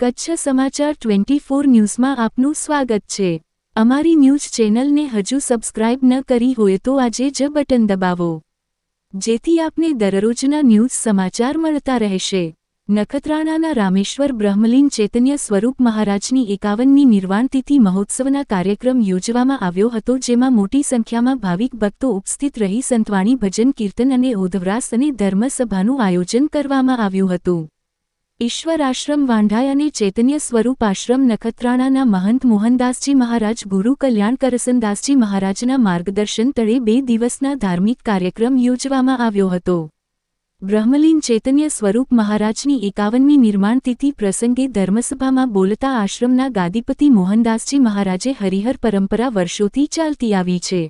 કચ્છ સમાચાર twenty four ન્યૂઝમાં આપનું સ્વાગત છે. અમારી ન્યૂઝ ચેનલને હજુ સબસ્ક્રાઇબ ન કરી હોય તો આજે જ બટન દબાવો. જેથી આપને દરરોજના ન્યૂઝ સમાચાર મળતા રહેશે. નખત્રાણાના રામેશ્વર બ્રહ્મલીન ચૈતન્ય સ્વરૂપ મહારાજની એકાવનની નિર્વાણતિથિ મહોત્સવના કાર્યક્રમ યોજવામાં આવ્યો હતો, જેમાં મોટી સંખ્યામાં ભાવિક ભક્તો ઉપસ્થિત રહી સંતવાણી ભજન કીર્તન અને ઓધવરાસ અને ધર્મસભાનું આયોજન કરવામાં આવ્યું હતું. ઈશ્વર આશ્રમ વાંઢાય અને ચૈતન્ય સ્વરૂપ આશ્રમ નખત્રાણાના મહંત મોહનદાસજી મહારાજ ગુરુ કલ્યાણ કરસનદાસજી મહારાજના માર્ગદર્શન તળે બે દિવસના ધાર્મિક કાર્યક્રમ યોજવામાં આવ્યો હતો. બ્રહ્મલીન ચૈતન્ય સ્વરૂપ મહારાજની એકાવનમી નિર્માણ તિથિ પ્રસંગે ધર્મસભામાં બોલતા આશ્રમના ગાદીપતિ મોહનદાસજી મહારાજે હરિહર પરંપરા વર્ષોથી ચાલતી આવી છે.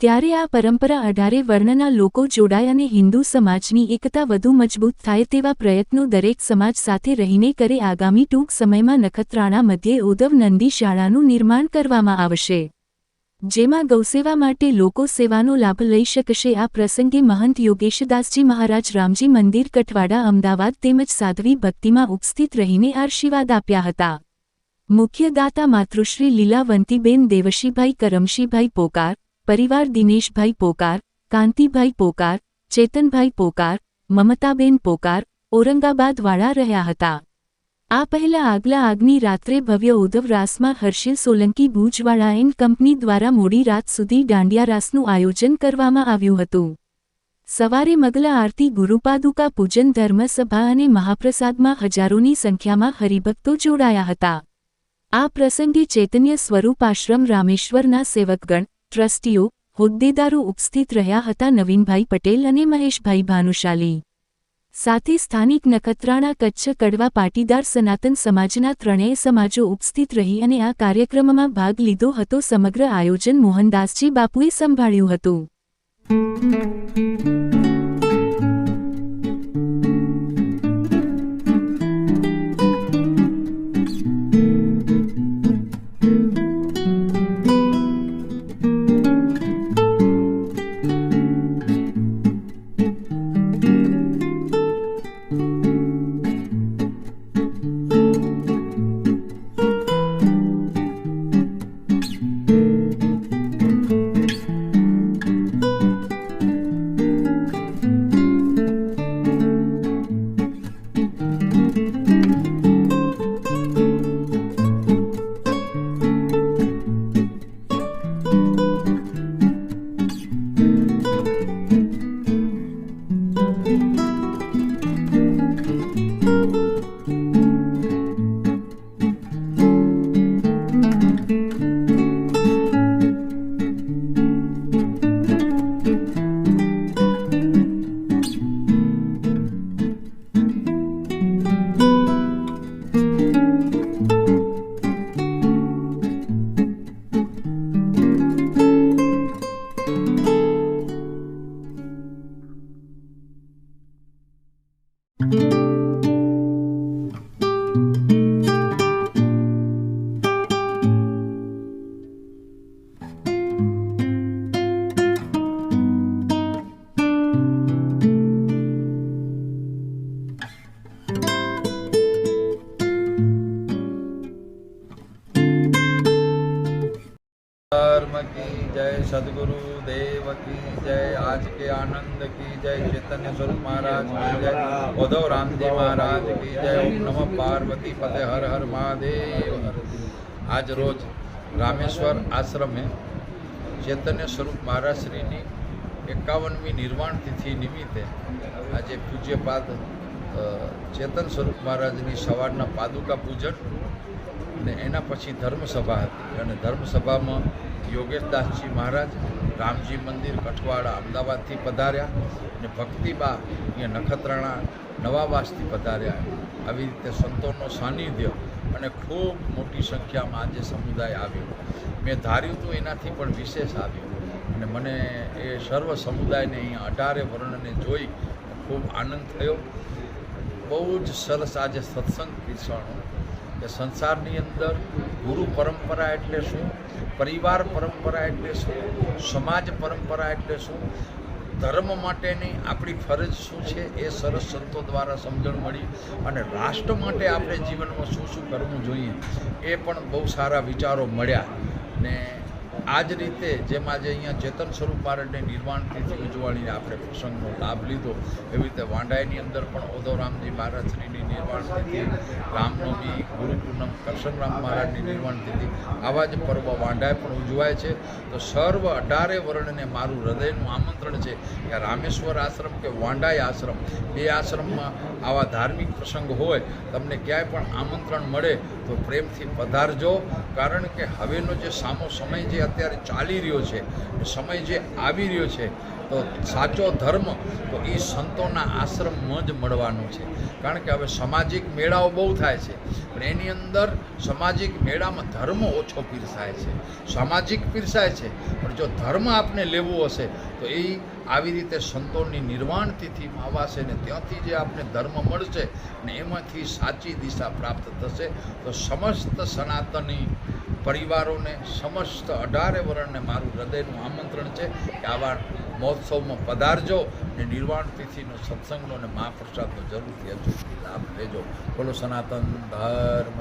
ત્યારે આ પરંપરા અઢારે વર્ણના લોકો જોડાય અને હિન્દુ સમાજની એકતા વધુ મજબૂત થાય તેવા પ્રયત્નો દરેક સમાજ સાથે રહીને કરે આગામી ટૂંક સમયમાં નખત્રાણા મધ્યે ઉદ્ધવ નંદી શાળાનું નિર્માણ કરવામાં આવશે. જેમાં ગૌસેવા માટે લોકો સેવાનો લાભ લઈ શકશે. આ પ્રસંગે મહંત યોગેશદાસજી મહારાજ રામજી મંદિર, કઠવાડા, અમદાવાદ તેમજ સાધ્વી ભક્તિમાં ઉપસ્થિત રહીને આશીર્વાદ આપ્યા હતા. મુખ્ય દાતા માતૃશ્રી લીલાવંતીબેન દેવશીભાઈ કરમશીભાઈ પોકાર પરિવાર દિનેશભાઈ પોકાર, કાંતિભાઈ પોકાર, ચેતનભાઈ પોકાર, મમતાબેન પોકાર ઔરંગાબાદવાળા રહ્યા હતા. આ પહેલા આગલા આગની રાત્રે ભવ્ય ઉધવ રાસમાં હર્ષિલ સોલંકી ભુજવાળા એન કંપની દ્વારા મોડી રાત સુધી દાંડિયા રાસનું આયોજન કરવામાં આવ્યું હતું. સવારે મગલા આરતી ગુરુપાદુકા પૂજન ધર્મસભા અને મહાપ્રસાદમાં હજારોની સંખ્યામાં હરિભક્તો જોડાયા હતા. આ પ્રસંગે ચૈતન્ય સ્વરૂપ આશ્રમ રામેશ્વરના સેવકગણ ટ્રસ્ટીઓ હોદ્દેદારો ઉપસ્થિત રહ્યા હતા નવીનભાઈ પટેલ અને મહેશભાઈ ભાનુશાલી. સાથે સ્થાનિક નખત્રાણા કચ્છ કડવા પાટીદાર સનાતન સમાજના ત્રણેય સમાજો ઉપસ્થિત રહી અને આ કાર્યક્રમમાં ભાગ લીધો હતો. સમગ્ર આયોજન મોહનદાસજી બાપુએ સંભાળ્યું હતું. કી જય સદગુરુ દેવ કી જય આજ કે આનંદ કી જય ચૈતન્ય સ્વરૂપ મહારાજ કી જય ઉદ્ધવ રામજી મહારાજ કી જય ઓમ નમઃ પાર્વતી પતે હર હર મહાદેવ આજ રોજ રામેશ્વર આશ્રમે ચૈતન્ય સ્વરૂપ મહારાજ શ્રીની એકાવનમી નિર્વાણ તિથિ નિમિત્તે આજે પૂજ્યપાદ ચેતન સ્વરૂપ મહારાજની સવારના પાદુકા પૂજન અને એના પછી ધર્મસભા હતી. અને ધર્મસભામાં યોગેશદાસજી મહારાજ રામજી મંદિર, કઠવાડા, અમદાવાદથી પધાર્યા અને ભક્તિબા અહીંયા નખત્રાણા નવાવાસથી પધાર્યા. આવી રીતે સંતોનો સાનિધ્ય અને ખૂબ મોટી સંખ્યામાં આજે સમુદાય આવ્યો. મેં ધાર્યું હતું એનાથી પણ વિશેષ આવ્યું. અને મને એ સર્વ સમુદાયને અહીંયા અઢારે વર્ણને જોઈ ખૂબ આનંદ થયો. બહુ જ સરસ આજે સત્સંગ પીરસાણો. કે સંસારની અંદર ગુરુ પરંપરા એટલે શું? પરિવાર પરંપરા એટલે શું? સમાજ પરંપરા એટલે શું? ધર્મ માટેની આપણી ફરજ શું છે એ સરસ સંતો દ્વારા સમજણ મળી અને રાષ્ટ્ર માટે આપણે જીવનમાં શું શું કરવું જોઈએ એ પણ બહુ સારા વિચારો મળ્યા ને આ જ રીતે જેમાં જે અહીંયા ચેતન સ્વરૂપ મહારાજની નિર્વાણ તિથિ આપણે પ્રસંગનો લાભ લીધો, એવી રીતે વાંડાઈની અંદર પણ ઓધો રામજી શ્રીની નિર્વાણ તિથિ રામનવમી, ગુરુ પૂનમ, કરશનરામ મહારાજની નિર્વાણ તિથિ આવા જ પર્વ વાંડાએ પણ ઉજવાય છે. તો સર્વ અઢારે વર્ણને મારું હૃદયનું આમંત્રણ છે કે રામેશ્વર આશ્રમ કે વાંડાય આશ્રમ બે આશ્રમમાં આવા ધાર્મિક પ્રસંગ હોય, તમને ક્યાંય પણ આમંત્રણ મળે તો પ્રેમથી પધારજો. કારણ કે હવેનો જે સામો સમય જે અત્યારે ચાલી રહ્યો છે સમય જે આવી રહ્યો છે તો સાચો ધર્મ, તો એ સંતોના આશ્રમમાં જ મળવાનો છે. કારણ કે હવે સામાજિક મેળાઓ બહુ થાય છે, પણ એની અંદર સામાજિક મેળામાં ધર્મ ઓછો પીરસાય છે. સામાજિક પીરસાય છે, પણ જો ધર્મ આપને લેવો હશે, તો એ આવી રીતે સંતોની નિર્વાણ તિથિમાં આવાશે ને ત્યાંથી જે આપણે ધર્મ મળશે ને એમાંથી સાચી દિશા પ્રાપ્ત થશે, તો સમસ્ત સનાતની પરિવારોને, સમસ્ત અઢારે વર્ણને મારું હૃદયનું આમંત્રણ છે કે આવા મહોત્સવમાં પધારજો ને નિર્વાણ તિથિનો સત્સંગનો અને મહાપ્રસાદનો જરૂરથી અચૂકથી લાભ લેજો બોલો સનાતન ધર્મ.